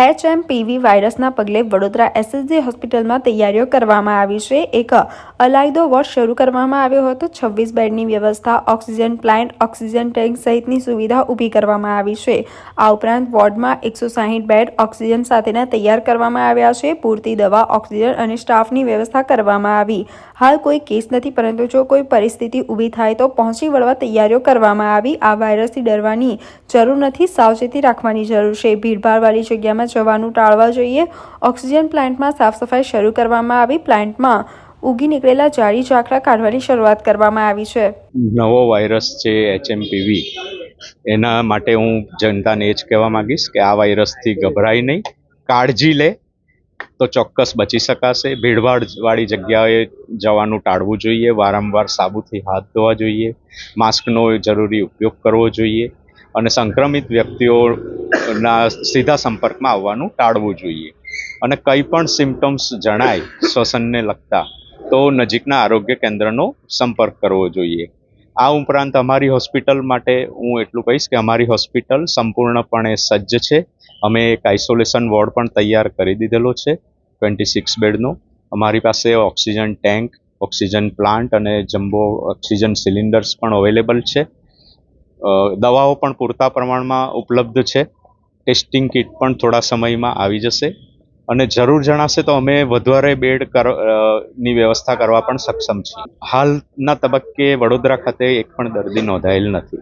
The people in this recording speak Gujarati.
એચએમપીવી વાયરસના પગલે વડોદરા એસએસજી હોસ્પિટલમાં તૈયારીઓ કરવામાં આવી છે. એક અલાયદો વોર્ડ શરૂ કરવામાં આવ્યો હતો. છવ્વીસ બેડની વ્યવસ્થા, ઓક્સિજન પ્લાન્ટ, ઓક્સિજન ટેન્ક સહિતની સુવિધા ઊભી કરવામાં આવી છે. આ ઉપરાંત વોર્ડમાં એકસો સાહીઠ બેડ ઓક્સિજન સાથેના તૈયાર કરવામાં આવ્યા છે. પૂરતી દવા, ઓક્સિજન અને સ્ટાફની વ્યવસ્થા કરવામાં આવી. હાલ કોઈ કેસ નથી, પરંતુ જો કોઈ પરિસ્થિતિ ઊભી થાય તો પહોંચી વળવા તૈયારીઓ કરવામાં આવી. આ વાયરસથી ડરવાની જરૂર નથી. સાવચેતી રાખવાની જરૂર છે. ભીડભાડવાળી જગ્યામાં જવાનું ટાળવા જોઈએ. ઓક્સિજન પ્લાન્ટમાં સાફ સફાઈ શરૂ કરવામાં આવી. પ્લાન્ટમાં ઉગી નીકળેલા જાળી ઝાકરા કાઢવાની શરૂઆત કરવામાં આવી છે. નવો વાયરસ છે એચએમપીવી. એના માટે હું જનતાને એ જ કહેવા માંગીશ કે આ વાયરસથી ગભરાય નહીં. કાળજી લે તો ચોક્કસ બચી શકાશે. ભીડભાડવાળી જગ્યાએ જવાનું ટાળવું જોઈએ. વારંવાર સાબુથી હાથ ધોવા જોઈએ. માસ્કનો જરૂરી ઉપયોગ કરવો જોઈએ. અને સંક્રમિત વ્યક્તિઓના સીધા સંપર્કમાં આવવાનું, ટાળવું જોઈએ. અને કંઈ પણ સિમ્ટમ્સ જણાય, શ્વસનને લગતા, તો નજીકના આરોગ્ય કેન્દ્રનો સંપર્ક કરવો જોઈએ. આ ઉપરાંત અમારી હોસ્પિટલ માટે હું એટલું કહીશ કે અમારી હોસ્પિટલ સંપૂર્ણપણે સજ્જ છે. અમે એક આઇસોલેશન વોર્ડ પણ તૈયાર કરી દીધેલો છે ટ્વેન્ટી સિક્સ બેડનો. અમારી પાસે ઓક્સિજન ટેન્ક, ઓક્સિજન પ્લાન્ટ અને જમ્બો ઓક્સિજન સિલિન્ડર્સ પણ અવેલેબલ છે. દવાઓ પણ પૂરતા પ્રમાણમાં ઉપલબ્ધ છે. ટેસ્ટિંગ કિટ પણ થોડા સમયમાં આવી જશે. અને જરૂર જણાશે તો અમે વધારે બેડ કરની વ્યવસ્થા કરવા પણ સક્ષમ છીએ. હાલના તબક્કે વડોદરા ખાતે એક પણ દર્દી નોંધાયેલ નથી.